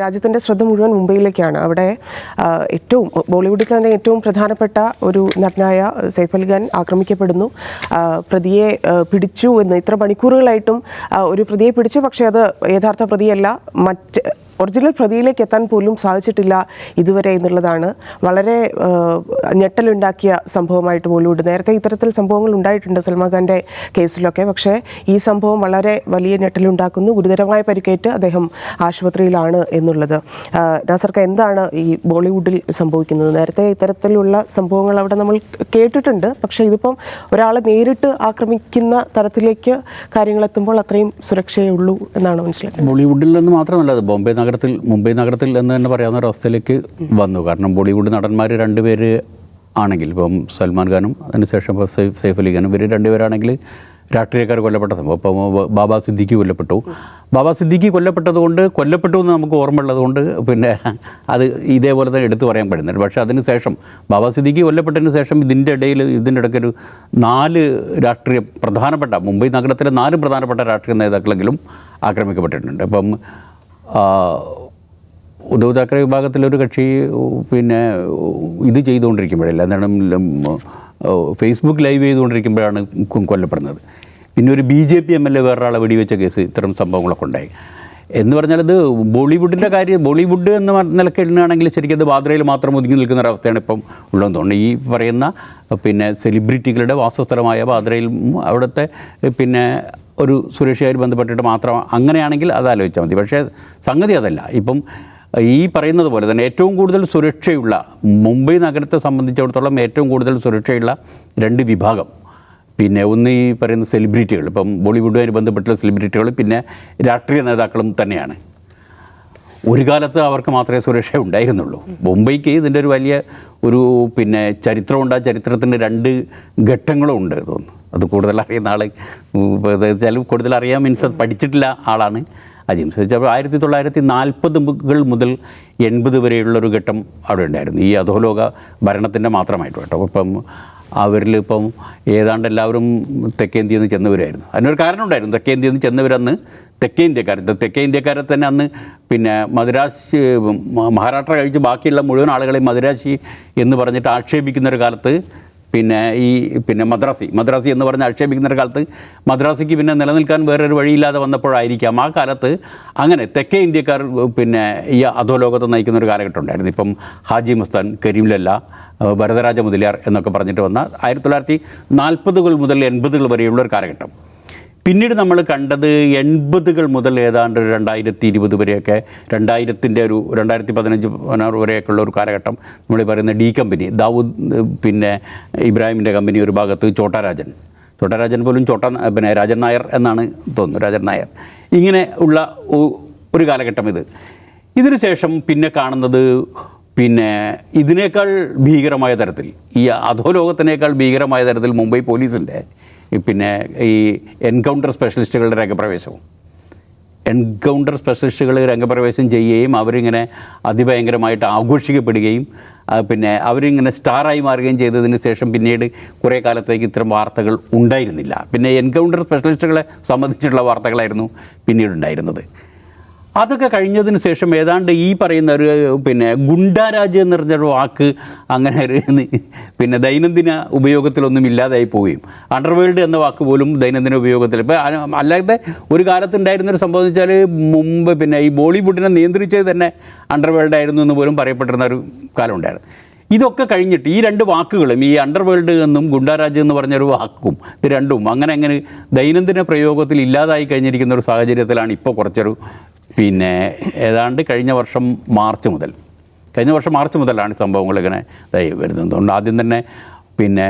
രാജ്യത്തിന്റെ ശ്രദ്ധ മുഴുവൻ മുംബൈയിലേക്കാണ്. അവിടെ ഏറ്റവും ബോളിവുഡിൽ തന്നെ ഏറ്റവും പ്രധാനപ്പെട്ട ഒരു നടനായ സൈഫ് അലി ഖാൻ ആക്രമിക്കപ്പെടുന്നു. പ്രതിയെ പിടിച്ചു എന്ന് ഇത്ര മണിക്കൂറുകളായിട്ടും ഒരു പ്രതിയെ പിടിച്ചു. പക്ഷേ അത് യഥാർത്ഥ പ്രതിയല്ല. മറ്റ് ഒറിജിനൽ പ്രതിയിലേക്ക് എത്താൻ പോലും സാധിച്ചിട്ടില്ല ഇതുവരെ എന്നുള്ളതാണ്. വളരെ ഞെട്ടലുണ്ടാക്കിയ സംഭവമായിട്ട് ബോളിവുഡ്. നേരത്തെ ഇത്തരത്തിൽ സംഭവങ്ങൾ ഉണ്ടായിട്ടുണ്ട് സൽമാൻ ഖാന്റെ കേസിലൊക്കെ. പക്ഷേ ഈ സംഭവം വളരെ വലിയ ഞെട്ടലുണ്ടാക്കുന്നു. ഗുരുതരമായ പരിക്കേറ്റ് അദ്ദേഹം ആശുപത്രിയിലാണ് എന്നുള്ളത്. നാസർക്ക് എന്താണ് ഈ ബോളിവുഡിൽ സംഭവിക്കുന്നത്? നേരത്തെ ഇത്തരത്തിലുള്ള സംഭവങ്ങൾ അവിടെ നമ്മൾ കേട്ടിട്ടുണ്ട്. പക്ഷേ ഇതിപ്പം ഒരാളെ നേരിട്ട് ആക്രമിക്കുന്ന തരത്തിലേക്ക് കാര്യങ്ങൾ എത്തുമ്പോൾ അത്രയും സുരക്ഷയേ ഉള്ളൂ എന്നാണ് മനസ്സിലാക്കുന്നത്. ബോളിവുഡിൽ നിന്ന് മാത്രമല്ല ബോംബെ ബോംബെ നഗരത്തിൽ മുംബൈ നഗരത്തിൽ എന്ന് തന്നെ പറയാവുന്ന ഒരവസ്ഥയിലേക്ക് വന്നു. കാരണം ബോളിവുഡ് നടന്മാർ രണ്ടുപേര് ആണെങ്കിൽ ഇപ്പം സൽമാൻ ഖാനും അതിനുശേഷം ഇപ്പോൾ സൈഫ് സൈഫ് അലി ഖാനും ഇവർ രണ്ടുപേരാണെങ്കിൽ രാഷ്ട്രീയക്കാർ കൊല്ലപ്പെട്ട സംഭവം അപ്പോൾ ബാബാ സിദ്ദിഖി കൊല്ലപ്പെട്ടു. ബാബാ സിദ്ദിഖി കൊല്ലപ്പെട്ടതുകൊണ്ട് കൊല്ലപ്പെട്ടു എന്ന് നമുക്ക് ഓർമ്മ ഉള്ളതുകൊണ്ട് പിന്നെ അത് ഇതേപോലെ തന്നെ എടുത്തു പറയാൻ പറ്റുന്നില്ല. പക്ഷേ അതിന് ശേഷം ബാബാ സിദ്ദിഖി കൊല്ലപ്പെട്ടതിന് ശേഷം ഇതിന്റെ ഇടയിൽ ഇതിന്റെ ഇടയ്ക്കൊരു നാല് രാഷ്ട്രീയ പ്രധാനപ്പെട്ട മുംബൈ നഗരത്തിലെ നാല് പ്രധാനപ്പെട്ട രാഷ്ട്രീയ നേതാക്കളെങ്കിലും ആക്രമിക്കപ്പെട്ടിട്ടുണ്ട്. അപ്പം ഉദ്ധവ് താക്കറെ വിഭാഗത്തിലൊരു കക്ഷി പിന്നെ ഇത് ചെയ്തുകൊണ്ടിരിക്കുമ്പോഴല്ല എന്താണ് ഫേസ്ബുക്ക് ലൈവ് ചെയ്തുകൊണ്ടിരിക്കുമ്പോഴാണ് കൊല്ലപ്പെടുന്നത്. പിന്നെ ഒരു B J P M L A വേറൊരാളെ വെടിവെച്ച കേസ് ഇത്തരം സംഭവങ്ങളൊക്കെ ഉണ്ടായി. എന്ന് പറഞ്ഞാൽ ഇത് ബോളിവുഡിന്റെ കാര്യം ബോളിവുഡ് എന്ന് നിലയ്ക്ക് ശരിക്കും അത് ബാദ്രയിൽ മാത്രം ഒതുങ്ങി നിൽക്കുന്ന ഒരവസ്ഥയാണ് ഇപ്പം ഉള്ളതെന്ന് തോന്നുന്നു. ഈ പറയുന്ന പിന്നെ സെലിബ്രിറ്റികളുടെ വാസസ്ഥലമായ ബാദ്രയിൽ അവിടുത്തെ പിന്നെ ഒരു സുരക്ഷയായി ബന്ധപ്പെട്ടിട്ട് മാത്രം അങ്ങനെയാണെങ്കിൽ അത് ആലോചിച്ചാൽ മതി. പക്ഷേ സംഗതി അതല്ല. ഇപ്പം ഈ പറയുന്നത് പോലെ തന്നെ ഏറ്റവും കൂടുതൽ സുരക്ഷയുള്ള മുംബൈ നഗരത്തെ സംബന്ധിച്ചിടത്തോളം ഏറ്റവും കൂടുതൽ സുരക്ഷയുള്ള രണ്ട് വിഭാഗം. പിന്നെ ഒന്ന് ഈ പറയുന്ന സെലിബ്രിറ്റികൾ ഇപ്പം ബോളിവുഡുമായി ബന്ധപ്പെട്ടുള്ള സെലിബ്രിറ്റികൾ പിന്നെ രാഷ്ട്രീയ നേതാക്കളും തന്നെയാണ്. ഒരു കാലത്ത് അവർക്ക് മാത്രമേ സുരക്ഷ ഉണ്ടായിരുന്നുള്ളൂ. മുംബൈക്ക് ഇതിന്റെ ഒരു വലിയ ഒരു പിന്നെ ചരിത്രമുണ്ട്. ആ ചരിത്രത്തിന്റെ രണ്ട് ഘട്ടങ്ങളും ഉണ്ട് തോന്നുന്നു. അത് കൂടുതൽ അറിയുന്ന ആൾ വെച്ചാൽ കൂടുതൽ അറിയാൻ മീൻസ് അത് പഠിച്ചിട്ടില്ല ആളാണ് അജിംസ് അപ്പോൾ ആയിരത്തി തൊള്ളായിരത്തി നാൽപ്പതുകൾ മുതൽ എൺപത് വരെയുള്ളൊരു ഘട്ടം അവിടെ ഉണ്ടായിരുന്നു. ഈ അധോലോക ഭരണത്തിന്റെ മാത്രമായിട്ട് കേട്ടോ. ഇപ്പം അവരിൽ ഇപ്പം ഏതാണ്ട് എല്ലാവരും തെക്കേ ഇന്ത്യയിൽ നിന്ന് ചെന്നവരായിരുന്നു. അതിനൊരു കാരണം ഉണ്ടായിരുന്നു തെക്കേ ഇന്ത്യയിൽ നിന്ന് ചെന്നവരന്ന് തെക്കേ ഇന്ത്യക്കാർ തെക്കേ ഇന്ത്യക്കാരെ തന്നെ അന്ന് പിന്നെ മദ്രാശി മഹാരാഷ്ട്ര കഴിച്ച് ബാക്കിയുള്ള മുഴുവൻ ആളുകളെയും മദ്രാശി എന്ന് പറഞ്ഞിട്ട് ആക്ഷേപിക്കുന്ന ഒരു കാലത്ത് പിന്നെ ഈ പിന്നെ മദ്രാസി. മദ്രാസി എന്ന് പറഞ്ഞ് ആക്ഷേപിക്കുന്ന കാലത്ത് മദ്രാസിക്ക് പിന്നെ നിലനിൽക്കാൻ വേറൊരു വഴിയില്ലാതെ വന്നപ്പോഴായിരിക്കാം ആ കാലത്ത് അങ്ങനെ തെക്കേ ഇന്ത്യക്കാർ പിന്നെ ഈ അധോലോകത്ത് നയിക്കുന്ന ഒരു കാലഘട്ടം ഉണ്ടായിരുന്നു. ഇപ്പം ഹാജി മസ്താൻ കരീം ലല്ല വരദരാജ മുതലിയാർ എന്നൊക്കെ പറഞ്ഞിട്ട് വന്ന ആയിരത്തി തൊള്ളായിരത്തി നാൽപ്പതുകൾ മുതൽ എൺപതുകൾ വരെയുള്ള ഒരു കാലഘട്ടം. പിന്നീട് നമ്മൾ കണ്ടത് എൺപതുകൾ മുതൽ ഏതാണ്ട് രണ്ടായിരത്തി ഇരുപത് വരെയൊക്കെ രണ്ടായിരത്തിന്റെ ഒരു രണ്ടായിരത്തി പതിനഞ്ച് പതിനാറ് വരെയൊക്കെ ഉള്ള ഒരു കാലഘട്ടം നമ്മൾ പറയുന്ന ഡി കമ്പനി ദാവൂദ് പിന്നെ ഇബ്രാഹിമിന്റെ കമ്പനി ഒരു ഭാഗത്ത് ചോട്ടാരാജൻ. ചോട്ടാരാജൻ പോലും ചോട്ട പിന്നെ രാജൻ നായർ എന്നാണ് തോന്നുന്നു രാജൻ നായർ. ഇങ്ങനെ ഉള്ള ഒരു കാലഘട്ടം ഇത്. ഇതിന് ശേഷം പിന്നെ കാണുന്നത് പിന്നെ ഇതിനേക്കാൾ ഭീകരമായ തരത്തിൽ ഈ അധോലോകത്തിനേക്കാൾ ഭീകരമായ തരത്തിൽ മുംബൈ പോലീസിന്റെ പിന്നെ ഈ എൻകൗണ്ടർ സ്പെഷ്യലിസ്റ്റുകളുടെ രംഗപ്രവേശവും. എൻകൗണ്ടർ സ്പെഷ്യലിസ്റ്റുകൾ രംഗപ്രവേശം ചെയ്യുകയും അവരിങ്ങനെ അതിഭയങ്കരമായിട്ട് ആഘോഷിക്കപ്പെടുകയും പിന്നെ അവരിങ്ങനെ സ്റ്റാറായി മാറുകയും ചെയ്തതിന് ശേഷം പിന്നീട് കുറേ കാലത്തേക്ക് ഇത്തരം വാർത്തകൾ ഉണ്ടായിരുന്നില്ല. പിന്നെ എൻകൗണ്ടർ സ്പെഷ്യലിസ്റ്റുകളെ സംബന്ധിച്ചിട്ടുള്ള വാർത്തകളായിരുന്നു പിന്നീട് ഉണ്ടായിരുന്നത് അതൊക്കെ കഴിഞ്ഞതിന് ശേഷം ഏതാണ്ട് ഈ പറയുന്ന ഒരു പിന്നെ ഗുണ്ടാരാജ് എന്ന് പറഞ്ഞൊരു വാക്ക് അങ്ങനെ ഒരു പിന്നെ ദൈനംദിന ഉപയോഗത്തിലൊന്നും ഇല്ലാതായി പോവുകയും. അണ്ടർവേൾഡ് എന്ന വാക്ക് പോലും ദൈനംദിന ഉപയോഗത്തിൽ ഇപ്പോൾ അല്ലാതെ ഒരു കാലത്തുണ്ടായിരുന്നൊരു സംഭവം എന്ന് വെച്ചാൽ മുമ്പ് പിന്നെ ഈ ബോളിവുഡിനെ നിയന്ത്രിച്ചത് തന്നെ അണ്ടർവേൾഡ് ആയിരുന്നു എന്ന് പോലും പറയപ്പെട്ടിരുന്ന ഒരു കാലമുണ്ടായിരുന്നു ഇതൊക്കെ കഴിഞ്ഞിട്ട് ഈ രണ്ട് വാക്കുകളും ഈ അണ്ടർവേൾഡ് എന്നും ഗുണ്ടാരാജ് എന്ന് പറഞ്ഞൊരു വാക്കും ഇത് രണ്ടും അങ്ങനെ അങ്ങനെ ദൈനംദിന പ്രയോഗത്തിൽ ഇല്ലാതായി കഴിഞ്ഞിരിക്കുന്ന ഒരു സാഹചര്യത്തിലാണ് ഇപ്പോൾ കുറച്ചൊരു പിന്നെ ഏതാണ്ട് കഴിഞ്ഞ വർഷം മാർച്ച് മുതൽ കഴിഞ്ഞ വർഷം മാർച്ച് മുതലാണ് സംഭവങ്ങൾ ഇങ്ങനെ ഇതായി വരുന്നത്. അതുകൊണ്ട് ആദ്യം തന്നെ പിന്നെ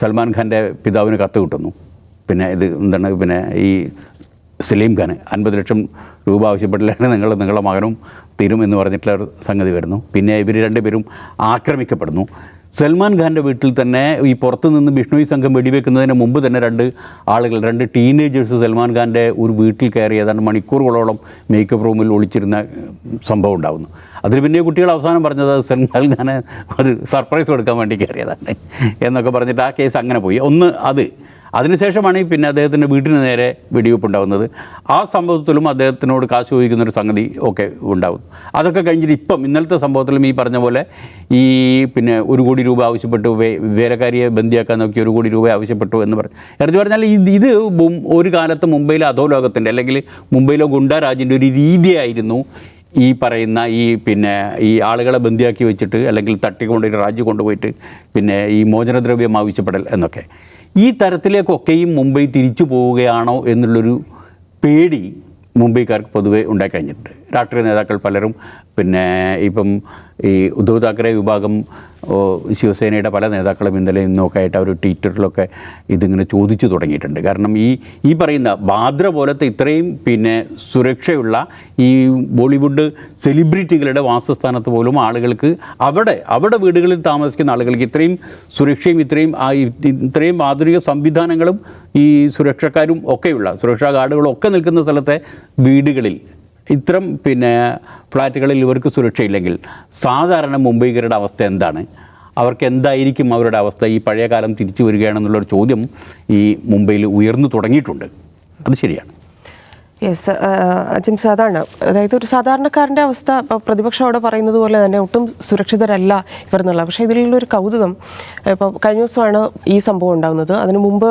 സൽമാൻ ഖാന്റെ പിതാവിന് കത്ത് കിട്ടുന്നു. പിന്നെ ഇത് എന്താണ് പിന്നെ ഈ സലീം ഖാന് അൻപത് ലക്ഷം രൂപ ആവശ്യപ്പെട്ടില്ലെങ്കിൽ നിങ്ങൾ നിങ്ങളുടെ മകനും തീരും എന്ന് പറഞ്ഞിട്ടുള്ള ഒരു സംഗതി വരുന്നു. പിന്നെ ഇവർ രണ്ടുപേരും ആക്രമിക്കപ്പെടുന്നു. സൽമാൻ ഖാന്റെ വീട്ടിൽ തന്നെ ഈ പുറത്തു നിന്ന് ബിഷ്ണോയി സംഘം വെടിവെക്കുന്നതിന് മുമ്പ് തന്നെ രണ്ട് ആളുകൾ രണ്ട് ടീനേജേഴ്സ് സൽമാൻ ഖാന്റെ ഒരു വീട്ടിൽ കയറി ഏതാണ്ട് മണിക്കൂറുകളോളം മേക്കപ്പ് റൂമിൽ ഒളിച്ചിരുന്ന സംഭവം ഉണ്ടാകുന്നു അതിന് പിന്നെ കുട്ടികൾ അവസാനം പറഞ്ഞത് സൽമാൻ ഖാനെ ഒരു സർപ്രൈസ് കൊടുക്കാൻ വേണ്ടി കയറിയതാണ് എന്നൊക്കെ പറഞ്ഞിട്ട് ആ കേസ് അങ്ങനെ പോയി. ഒന്ന് അത് അതിനുശേഷമാണ് പിന്നെ അദ്ദേഹത്തിന്റെ വീട്ടിന് നേരെ വെടിവെപ്പ് ഉണ്ടാകുന്നത് ആ സംഭവത്തിലും അദ്ദേഹത്തിനോട് കാശ് ചോദിക്കുന്ന ഒരു സംഗതി ഒക്കെ ഉണ്ടാകും അതൊക്കെ കഴിഞ്ഞിട്ട് ഇപ്പം ഇന്നലത്തെ സംഭവത്തിലും ഈ പറഞ്ഞ പോലെ ഈ പിന്നെ ഒരു കോടി രൂപ ആവശ്യപ്പെട്ടു വേലക്കാരിയെ ബന്ദിയാക്കാൻ നോക്കി ഒരു കോടി രൂപ ആവശ്യപ്പെട്ടു എന്ന് പറഞ്ഞു എന്ന് പറഞ്ഞാൽ ഇത് ഇത് ഒരു കാലത്ത് മുംബൈയിലെ അധോലോകത്തിന്റെ അല്ലെങ്കിൽ മുംബൈയിലെ ഗുണ്ടാരാജിന്റെ ഒരു രീതിയായിരുന്നു ഈ പറയുന്ന ഈ പിന്നെ ഈ ആളുകളെ ബന്ദിയാക്കി വെച്ചിട്ട് അല്ലെങ്കിൽ തട്ടിക്കൊണ്ടുപോയിട്ട് രാജ്യം കൊണ്ടുപോയിട്ട് പിന്നെ ഈ മോചനദ്രവ്യം ആവശ്യപ്പെടൽ എന്നൊക്കെ. ഈ തരത്തിലേക്കൊക്കെയും മുംബൈ തിരിച്ചു പോവുകയാണോ എന്നുള്ളൊരു പേടി മുംബൈക്കാർക്ക് പൊതുവെ ഉണ്ടായിക്കഴിഞ്ഞിട്ടുണ്ട്. രാഷ്ട്രീയ നേതാക്കൾ പലരും പിന്നെ ഇപ്പം ഈ ഉദ്ധവ് താക്കറെ വിഭാഗം ശിവസേനയുടെ പല നേതാക്കളും ഇന്നലെ ഇന്നൊക്കെ ആയിട്ട് അവർ ട്വിറ്ററിലൊക്കെ ഇതിങ്ങനെ ചോദിച്ചു തുടങ്ങിയിട്ടുണ്ട്. കാരണം ഈ ഈ പറയുന്ന ബാദ്ര പോലത്തെ ഇത്രയും പിന്നെ സുരക്ഷയുള്ള ഈ ബോളിവുഡ് സെലിബ്രിറ്റികളുടെ വാസസ്ഥാനത്ത് പോലും ആളുകൾക്ക് അവിടെ അവിടെ വീടുകളിൽ താമസിക്കുന്ന ആളുകൾക്ക് ഇത്രയും സുരക്ഷയും ഇത്രയും ഇത്രയും ആധുനിക സംവിധാനങ്ങളും ഈ സുരക്ഷക്കാരും ഒക്കെയുള്ള സുരക്ഷാ ഗാർഡുകളും ഒക്കെ നിൽക്കുന്ന സ്ഥലത്തെ വീടുകളിൽ ഇത്തരം പിന്നെ ഫ്ലാറ്റുകളിൽ ഇവർക്ക് സുരക്ഷയില്ലെങ്കിൽ സാധാരണ മുംബൈക്കാരുടെ അവസ്ഥ എന്താണ്? അവർക്ക് എന്തായിരിക്കും അവരുടെ അവസ്ഥ? ഈ പഴയ കാലം തിരിച്ചു വരികയാണെന്നുള്ളൊരു ചോദ്യം ഈ മുംബൈയിൽ ഉയർന്നു തുടങ്ങിയിട്ടുണ്ട്. അത് ശരിയാണ്. യെസ് ജിംസ് അതാണ് അതായത് ഒരു സാധാരണക്കാരന്റെ അവസ്ഥ പ്രതിപക്ഷം അവിടെ പറയുന്നത് പോലെ തന്നെ ഒട്ടും സുരക്ഷിതരല്ല ഇവർ എന്നുള്ളത്. പക്ഷേ ഇതിലുള്ളൊരു കൗതുകം ഇപ്പോൾ കഴിഞ്ഞ ദിവസമാണ് ഈ സംഭവം ഉണ്ടാകുന്നത് അതിന് മുമ്പ്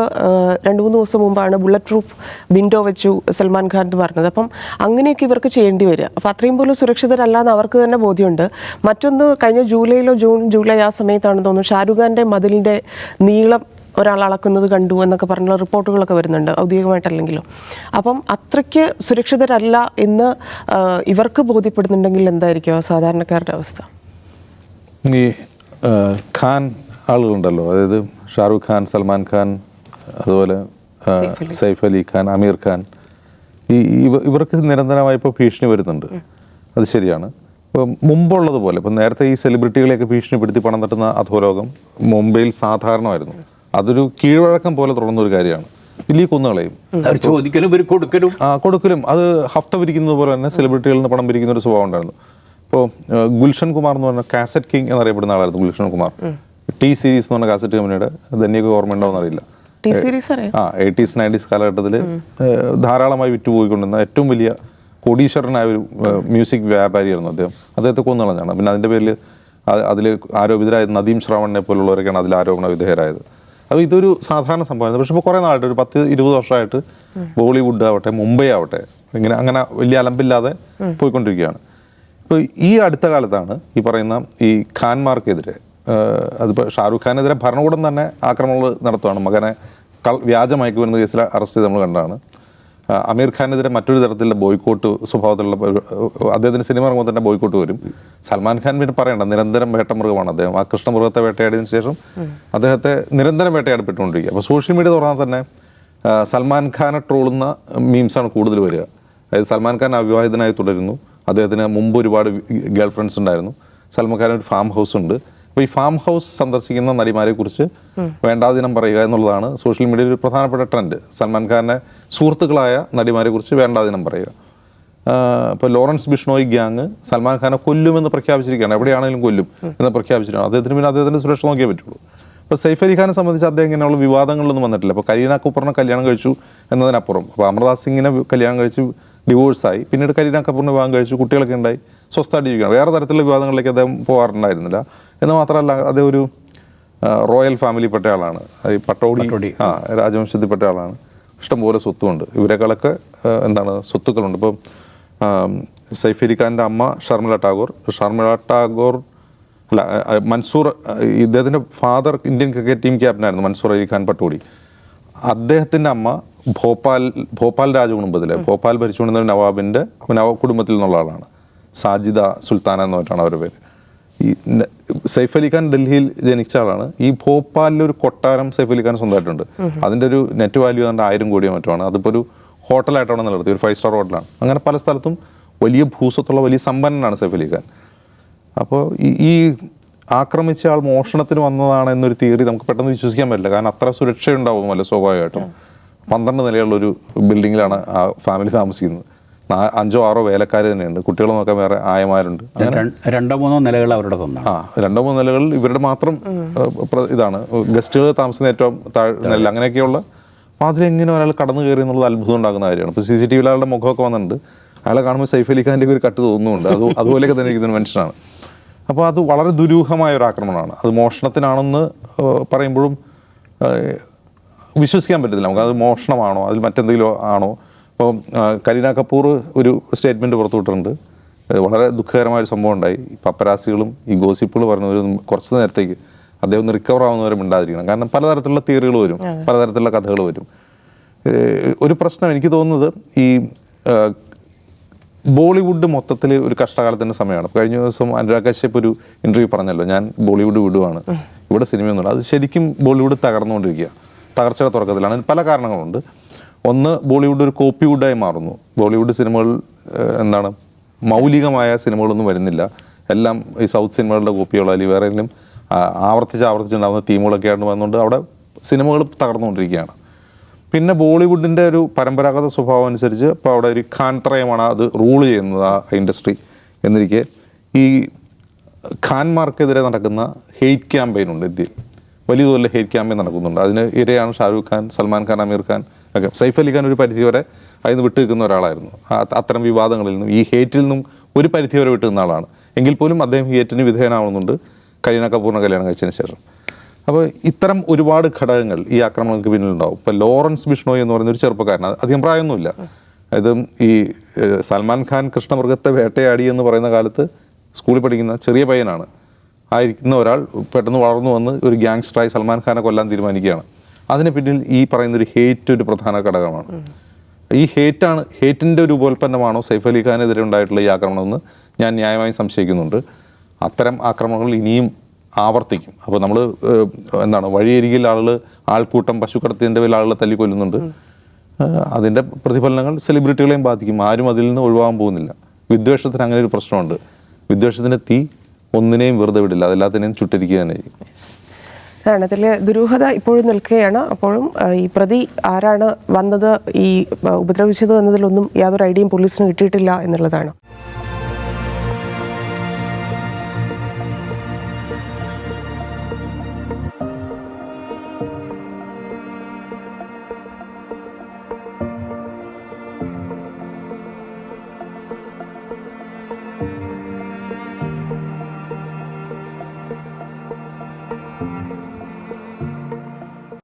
രണ്ട് മൂന്ന് ദിവസം മുമ്പാണ് ബുള്ളറ്റ് പ്രൂഫ് വിൻഡോ വെച്ചു സൽമാൻ ഖാൻ എന്ന് പറഞ്ഞത്. അപ്പം അങ്ങനെയൊക്കെ ഇവർക്ക് ചെയ്യേണ്ടി വരിക. അപ്പോൾ അത്രയും പോലും സുരക്ഷിതരല്ല എന്ന് അവർക്ക് തന്നെ ബോധ്യമുണ്ട്. മറ്റൊന്ന് കഴിഞ്ഞ ജൂലൈയിലോ ജൂൺ ജൂലൈ ആ സമയത്താണെന്ന് തോന്നുന്നു ഷാരൂഖ് ഖാന്റെ മതിലിന്റെ നീളം ഒരാൾ അളക്കുന്നത് കണ്ടു എന്നൊക്കെ പറഞ്ഞുള്ള റിപ്പോർട്ടുകളൊക്കെ വരുന്നുണ്ട് ഔദ്യോഗികമായിട്ടല്ലെങ്കിലും. അപ്പം അത്രയ്ക്ക് സുരക്ഷിതരല്ല എന്ന് ഇവർക്ക് ബോധ്യപ്പെടുന്നുണ്ടെങ്കിൽ എന്തായിരിക്കും ആ സാധാരണക്കാരുടെ അവസ്ഥ? ഈ ഖാൻ ആളുകളുണ്ടല്ലോ. അതായത് ഷാറുഖ് ഖാൻ സൽമാൻ ഖാൻ അതുപോലെ സൈഫ് അലി. ഖാൻ അമീർ ഖാൻ. ഈ ഇവർക്ക് നിരന്തരമായി ഇപ്പോൾ ഭീഷണി വരുന്നുണ്ട്. അത് ശരിയാണ്. ഇപ്പം മുമ്പുള്ളതുപോലെ ഇപ്പം നേരത്തെ ഈ സെലിബ്രിറ്റികളെയൊക്കെ ഭീഷണിപ്പെടുത്തി പണം തട്ടുന്ന അധോലോകം മുംബൈയിൽ സാധാരണമായിരുന്നു. അതൊരു കീഴ്വഴക്കം പോലെ തുടർന്ന ഒരു കാര്യമാണ്. വലിയ കുന്നുകളെയും. അവർ ചോദിക്കലും ഇവർ കൊടുക്കലും. ആ കൊടുക്കലും. അത് ഹഫ്ത പിരിക്കുന്നത് പോലെ തന്നെ സെലിബ്രിറ്റികളിൽ നിന്ന് പണം പിരിക്കുന്ന ഒരു സ്വഭാവം ഉണ്ടായിരുന്നു. ഇപ്പോൾ ഗുൽഷൻ കുമാർ എന്ന് പറഞ്ഞ കാസറ്റ് കിങ് എന്നറിയപ്പെടുന്ന ആളായിരുന്നു ഗുൽഷൻ കുമാർ. ടി സീരീസ് എന്ന് പറഞ്ഞ കാസറ്റ് കമ്പനിയുടെ ധന്യക്ക് ഓർമ്മ ഉണ്ടാവും അറിയില്ല ടി സീരീസ് അറിയാം? ആ എയ്റ്റീസ് നയന്റീസ് കാലഘട്ടത്തിൽ ധാരാളമായി വിറ്റുപോയിക്കൊണ്ടിരുന്ന ഏറ്റവും വലിയ കോടീശ്വരനായ ഒരു മ്യൂസിക് വ്യാപാരിയായിരുന്നു അദ്ദേഹം. അദ്ദേഹത്തെ കൊന്നുകളഞ്ഞാണ് പിന്നെ അതിന്റെ പേരിൽ അതിൽ ആരോപിതരായ നദീം ശ്രാവണനെ പോലുള്ളവരൊക്കെയാണ് അതിൽ ആരോപണ വിധേയരായത് അപ്പോൾ ഇതൊരു സാധാരണ സംഭവമായിരുന്നു. പക്ഷെ ഇപ്പോൾ കുറേ നാളായിട്ട് ഒരു പത്ത് ഇരുപത് വർഷമായിട്ട് ബോളിവുഡ് ആവട്ടെ മുംബൈ ആവട്ടെ ഇങ്ങനെ അങ്ങനെ വലിയ അലമ്പില്ലാതെ പോയിക്കൊണ്ടിരിക്കുകയാണ്. ഇപ്പോൾ ഈ അടുത്ത കാലത്താണ് ഈ പറയുന്ന ഈ ഖാൻമാർക്കെതിരെ അതിപ്പോൾ ഷാറുഖ് ഖാനെതിരെ ഭരണകൂടം തന്നെ ആക്രമണങ്ങൾ നടത്തുകയാണ്. മകനെ കൾ വ്യാജ കേസിൽ അറസ്റ്റ് ചെയ്ത് നമ്മൾ കണ്ടതാണ്. അമീർ ഖാനെതിരെ മറ്റൊരു തരത്തിലുള്ള ബോയ്ക്കോട്ട് സ്വഭാവത്തിലുള്ള അദ്ദേഹത്തിന്റെ സിനിമ ഇറങ്ങുമ്പോൾ തന്നെ ബോയ്ക്കോട്ട് വരും. സൽമാൻ ഖാൻ പിന്നെ പറയണ്ട നിരന്തരം വേട്ടമൃഗമാണ് അദ്ദേഹം. ആ കൃഷ്ണമൃഗത്തെ വേട്ടയാടിയതിനു ശേഷം അദ്ദേഹത്തെ നിരന്തരം വേട്ടയാടപ്പെട്ടുകൊണ്ടിരിക്കുക. അപ്പോൾ സോഷ്യൽ മീഡിയ തുറന്നാൽ തന്നെ സൽമാൻ ഖാനെ ട്രോളുന്ന മീംസാണ് കൂടുതൽ വരിക. അതായത് സൽമാൻ ഖാൻ അവിവാഹിതനായി തുടരുന്നു. അദ്ദേഹത്തിന് മുമ്പ് ഒരുപാട് ഗേൾ ഫ്രണ്ട്സ് ഉണ്ടായിരുന്നു. സൽമാൻ ഖാൻ ഒരു ഫാം ഹൗസ് ഉണ്ട്. അപ്പോൾ ഈ ഫാം ഹൗസ് സന്ദർശിക്കുന്ന നടിമാരെ കുറിച്ച് വേണ്ടാദിനം പറയുക എന്നുള്ളതാണ് സോഷ്യൽ മീഡിയയിൽ ഒരു പ്രധാനപ്പെട്ട ട്രെൻഡ് സൽമാൻ ഖാന്റെ സുഹൃത്തുക്കളായ നടിമാരെ കുറിച്ച് വേണ്ടാദിനം പറയുക. ഇപ്പോൾ ലോറൻസ് ബിഷ്ണോയ് ഗ്യാങ് സൽമാൻ ഖാനെ കൊല്ലുമെന്ന് പ്രഖ്യാപിച്ചിരിക്കുകയാണ്. എവിടെയാണെങ്കിലും കൊല്ലും എന്ന് പ്രഖ്യാപിച്ചിരിക്കുകയാണ്. അദ്ദേഹത്തിന് പിന്നെ അദ്ദേഹത്തിന്റെ സുരക്ഷ നോക്കിയേ പറ്റുള്ളൂ. അപ്പോൾ സൈഫ് അലി ഖാനെ സംബന്ധിച്ച് അദ്ദേഹം ഇങ്ങനെയുള്ള വിവാദങ്ങളൊന്നും വന്നിട്ടില്ല. അപ്പോൾ കരീന കപൂറിനെ കല്യാണം കഴിച്ചു എന്നതിനപ്പുറം. അപ്പോൾ അമർദാസ് സിംഗിനെ കല്യാണം കഴിച്ച് ഡിവോഴ്സായി പിന്നീട് കരീന കപൂറിനെ വിവാഹം കഴിച്ചു കുട്ടികളൊക്കെ ഉണ്ടായി. സ്വസ്ഥമായിട്ട് ജീവിക്കണം വേറെ തരത്തിലുള്ള വിവാദങ്ങളിലേക്ക് അദ്ദേഹം പോകാറുണ്ടായിരുന്നില്ല. എന്ന് മാത്രമല്ല അദ്ദേഹം ഒരു റോയൽ ഫാമിലിപ്പെട്ട ആളാണ്. ഈ പട്ടോടി ആ രാജവംശത്തിൽപ്പെട്ട ആളാണ്. ഇഷ്ടംപോലെ സ്വത്തുമുണ്ട് ഇവരെക്കാളൊക്കെ എന്താണ് സ്വത്തുക്കളുണ്ട്. ഇപ്പം സൈഫ് അലി ഖാന്റെ അമ്മ ഷർമിള ടാഗോർ. ഷർമിള ടാഗോർ അല്ല മൻസൂർ ഇദ്ദേഹത്തിന്റെ ഫാദർ ഇന്ത്യൻ ക്രിക്കറ്റ് ടീം ക്യാപ്റ്റനായിരുന്നു മൻസൂർ അലി ഖാൻ പട്ടോടി. അദ്ദേഹത്തിന്റെ അമ്മ ഭോപ്പാൽ ഭോപ്പാൽ രാജകുടുംബത്തിലെ ഭോപ്പാൽ ഭരിച്ചുകൊണ്ടിരുന്ന നവാബിന്റെ നവാബ് കുടുംബത്തിൽ നിന്നുള്ള ആളാണ്. സാജിദ സുൽത്താന എന്ന് പറഞ്ഞിട്ടാണ് അവരുടെ പേര്. ഈ സൈഫ് അലി ഖാൻ ഡൽഹിയിൽ ജനിച്ച ആളാണ്. ഈ ഭോപ്പാലിൽ ഒരു കൊട്ടാരം സൈഫ് അലി ഖാൻ സ്വന്തമായിട്ടുണ്ട്. അതിന്റെ ഒരു നെറ്റ് വാല്യൂ ഏതാണ്ട് ആയിരം കോടിയോ മറ്റുമാണ് അതിപ്പോൾ ഒരു ഹോട്ടലായിട്ടാണ് നിലനിർത്തി ഒരു ഫൈവ് സ്റ്റാർ ഹോട്ടലാണ് അങ്ങനെ പല സ്ഥലത്തും വലിയ ഭൂസ്വത്തുള്ള വലിയ സമ്പന്നനാണ് സൈഫ് അലി ഖാൻ. അപ്പോൾ ഈ- ഈ ആക്രമിച്ച ആൾ മോഷണത്തിന് വന്നതാണ് എന്നൊരു തിയറി നമുക്ക് പെട്ടെന്ന് വിശ്വസിക്കാൻ പറ്റില്ല. കാരണം അത്ര സുരക്ഷയുണ്ടാവുമല്ലോ സ്വാഭാവികമായിട്ടും. പന്ത്രണ്ട് നിലയുള്ള ഒരു ബിൽഡിങ്ങിലാണ് ആ ഫാമിലി താമസിക്കുന്നത്. അഞ്ചോ ആറോ വേലക്കാർ തന്നെയുണ്ട്. കുട്ടികളെ നോക്കാൻ വേറെ ആയമാരുണ്ട്. രണ്ട്- രണ്ടോ മൂന്നോ നിലകൾ അവരുടെ സ്വന്തം ആ രണ്ടോ മൂന്നോ നിലകളിൽ ഇവരുടെ മാത്രം ഇതാണ്. ഗസ്റ്റുകൾ താമസിക്കുന്ന ഏറ്റവും താഴ് നില അങ്ങനെയൊക്കെയുള്ള അപ്പോൾ അതിലെങ്ങനെ ഒരാൾ കടന്നു കയറി എന്നുള്ളത് അത്ഭുതം ഉണ്ടാക്കുന്ന കാര്യമാണ്. ഇപ്പോൾ സി സി ടി വിയിൽ ആളുടെ മുഖമൊക്കെ വന്നിട്ടുണ്ട്. അയാളെ കാണുമ്പോൾ സൈഫ് അലി ഖാന്റെ ഒരു കട്ട് തോന്നുന്നുണ്ട്. അത് അതുപോലെയൊക്കെ തന്നെ ഇരിക്കുന്ന മനുഷ്യനാണ്. അപ്പോൾ അത് വളരെ ദുരൂഹമായ ഒരു ആക്രമണമാണ്. അത് മോഷണത്തിനാണെന്ന് പറയുമ്പോഴും വിശ്വസിക്കാൻ പറ്റത്തില്ല. നമുക്ക് അത് മോഷണമാണോ? അതിൽ മറ്റെന്തെങ്കിലും ആണോ? ഇപ്പോൾ കരീന കപൂർ ഒരു സ്റ്റേറ്റ്മെന്റ് പുറത്തുവിട്ടിട്ടുണ്ട് വളരെ ദുഃഖകരമായൊരു സംഭവം ഉണ്ടായി. പപ്പരാസികളും ഈ ഗോസിപ്പുകൾ പറഞ്ഞവർ കുറച്ച് നേരത്തേക്ക് അദ്ദേഹം ഒന്ന് റിക്കവർ ആവുന്നവരെ മിണ്ടാതിരിക്കണം. കാരണം പലതരത്തിലുള്ള തിയറികൾ വരും പലതരത്തിലുള്ള കഥകൾ വരും. ഒരു പ്രശ്നം എനിക്ക് തോന്നുന്നത് ഈ ബോളിവുഡ് മൊത്തത്തിൽ ഒരു കഷ്ടകാലത്തിന്റെ സമയമാണ്. കഴിഞ്ഞ ദിവസം അനുരാഗ് കശ്യപ്പ് ഒരു ഇന്റർവ്യൂ പറഞ്ഞല്ലോ ഞാൻ ബോളിവുഡ് വിടുവാണ്. ഇവിടെ സിനിമയൊന്നുമില്ല. അത് ശരിക്കും ബോളിവുഡ് തകർന്നുകൊണ്ടിരിക്കുക. തകർച്ചയുടെ തുടക്കത്തിലാണ്. പല കാരണങ്ങളുണ്ട്. ഒന്ന് ബോളിവുഡ് ഒരു കോപ്പിവുഡായി മാറുന്നു. ബോളിവുഡ് സിനിമകൾ എന്താണ് മൗലികമായ സിനിമകളൊന്നും വരുന്നില്ല. എല്ലാം ഈ സൗത്ത് സിനിമകളുടെ കോപ്പികളോ അല്ലെങ്കിൽ വേറെ ഏതെങ്കിലും ആവർത്തിച്ച് ആവർത്തിച്ചുണ്ടാകുന്ന തീമുകളൊക്കെ ആയിട്ട് വന്നുകൊണ്ട് അവിടെ സിനിമകൾ തകർന്നുകൊണ്ടിരിക്കുകയാണ്. പിന്നെ ബോളിവുഡിന്റെ ഒരു പരമ്പരാഗത സ്വഭാവം അനുസരിച്ച് ഇപ്പോൾ അവിടെ ഒരു ഖാൻ ത്രയമാണ് അത് റൂൾ ചെയ്യുന്നത് ആ ഇൻഡസ്ട്രി എന്നിരിക്കെ. ഈ ഖാൻമാർക്കെതിരെ നടക്കുന്ന ഹെയ്റ്റ് ക്യാമ്പയിൻ ഉണ്ട് ഇന്ത്യയിൽ. വലിയ തോതിൽ ഹെയ്റ്റ് ക്യാമ്പയിൻ നടക്കുന്നുണ്ട്. അതിന് ഇരയാണ് ഷാരൂഖ് ഖാൻ സൽമാൻ ഖാൻ അമീർ ഖാൻ ഒക്കെ സൈഫ് അലിഖാൻ ഒരു പരിധിവരെ അതിൽ നിന്ന് വിട്ടു നിൽക്കുന്ന ഒരാളായിരുന്നു അത്തരം വിവാദങ്ങളിൽ നിന്നും ഈ ഹേറ്റിൽ നിന്നും ഒരു പരിധി വരെ വിട്ടു നിന്ന ആളാണ്. എങ്കിൽ പോലും അദ്ദേഹം ഹേറ്റിന് വിധേയനാവുന്നുണ്ട് കരീന കപൂറിനെ കല്യാണം കഴിച്ചതിന് ശേഷം. അപ്പോൾ ഇത്തരം ഒരുപാട് ഘടകങ്ങൾ ഈ ആക്രമണങ്ങൾക്ക് പിന്നിലുണ്ടാവും. ഇപ്പോൾ ലോറൻസ് ബിഷ്ണോയ് എന്ന് പറയുന്ന ഒരു ചെറുപ്പക്കാരൻ അധികം പ്രായമൊന്നുമില്ല. അതായത് ഈ സൽമാൻ ഖാൻ കൃഷ്ണമൃഗത്തെ വേട്ടയാടി എന്ന് പറയുന്ന കാലത്ത് സ്കൂളിൽ പഠിക്കുന്ന ചെറിയ പയ്യനാണ്. ആയിരിക്കുന്ന ഒരാൾ പെട്ടെന്ന് വളർന്നു വന്ന് ഒരു ഗ്യാങ്സ്റ്ററായി സൽമാൻ ഖാനെ കൊല്ലാൻ തീരുമാനിക്കുകയാണ്. അതിന് പിന്നിൽ ഈ പറയുന്ന ഒരു ഹേറ്റ് ഒരു പ്രധാന ഘടകമാണ്. ഈ ഹേറ്റാണ് ഹേറ്റിന്റെ ഒരു ഉപോൽപ്പന്നമാണോ സൈഫ് അലി ഖാനെതിരെ ഉണ്ടായിട്ടുള്ള ഈ ആക്രമണമെന്ന് ഞാൻ ന്യായമായും സംശയിക്കുന്നുണ്ട്. അത്തരം ആക്രമണങ്ങൾ ഇനിയും ആവർത്തിക്കും. അപ്പോൾ നമ്മൾ എന്താണ് വഴിയരികിൽ ആളുകൾ ആൾക്കൂട്ടം പശുക്കടത്തിന്റെ പേരിൽ ആളുകളെ തല്ലിക്കൊല്ലുന്നുണ്ട്. അതിന്റെ പ്രതിഫലനങ്ങൾ സെലിബ്രിറ്റികളെയും ബാധിക്കും. ആരും അതിൽ നിന്ന് ഒഴിവാകാൻ പോകുന്നില്ല. വിദ്വേഷത്തിന് അങ്ങനെ ഒരു പ്രശ്നമുണ്ട്. വിദ്വേഷത്തിന്റെ തീ ഒന്നിനെയും വെറുതെ വിടില്ല. അതെല്ലാത്തിനെയും ചുട്ടിരിക്കുക തന്നെ ചെയ്യും. അതാണ് അതിൽ ദുരൂഹത ഇപ്പോഴും നിൽക്കുകയാണ്. അപ്പോഴും ഈ പ്രതി ആരാണ് വന്നത് ഈ ഉപദ്രവിച്ചത് എന്നതിലൊന്നും യാതൊരു ഐഡിയയും പോലീസിന് കിട്ടിയിട്ടില്ല എന്നുള്ളതാണ്.